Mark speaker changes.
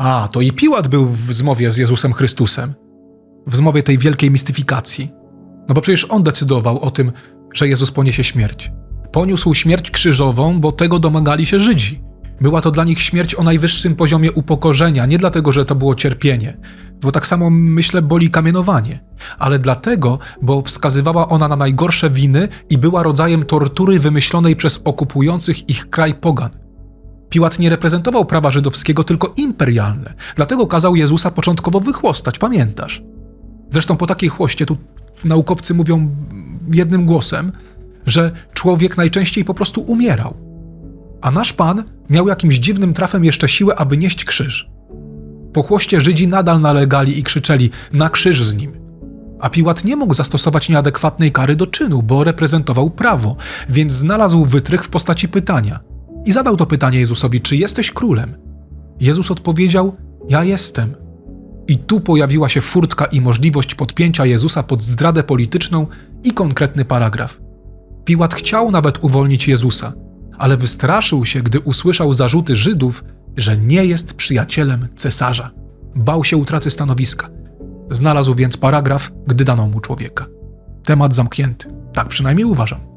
Speaker 1: A, to i Piłat był w zmowie z Jezusem Chrystusem. W zmowie tej wielkiej mistyfikacji. No bo przecież on decydował o tym, że Jezus poniesie śmierć. Poniósł śmierć krzyżową, bo tego domagali się Żydzi. Była to dla nich śmierć o najwyższym poziomie upokorzenia, nie dlatego, że to było cierpienie, bo tak samo myślę boli kamienowanie, ale dlatego, bo wskazywała ona na najgorsze winy i była rodzajem tortury wymyślonej przez okupujących ich kraj pogan. Piłat nie reprezentował prawa żydowskiego, tylko imperialne, dlatego kazał Jezusa początkowo wychłostać, pamiętasz? Zresztą po takiej chłoście tu naukowcy mówią jednym głosem, że człowiek najczęściej po prostu umierał. A nasz Pan miał jakimś dziwnym trafem jeszcze siłę, aby nieść krzyż. Po chłoście Żydzi nadal nalegali i krzyczeli na krzyż z nim. A Piłat nie mógł zastosować nieadekwatnej kary do czynu, bo reprezentował prawo, więc znalazł wytrych w postaci pytania. I zadał to pytanie Jezusowi: Czy jesteś królem? Jezus odpowiedział: Ja jestem. I tu pojawiła się furtka i możliwość podpięcia Jezusa pod zdradę polityczną i konkretny paragraf. Piłat chciał nawet uwolnić Jezusa, ale wystraszył się, gdy usłyszał zarzuty Żydów, że nie jest przyjacielem cesarza. Bał się utraty stanowiska. Znalazł więc paragraf, gdy dano mu człowieka. Temat zamknięty. Tak przynajmniej uważam.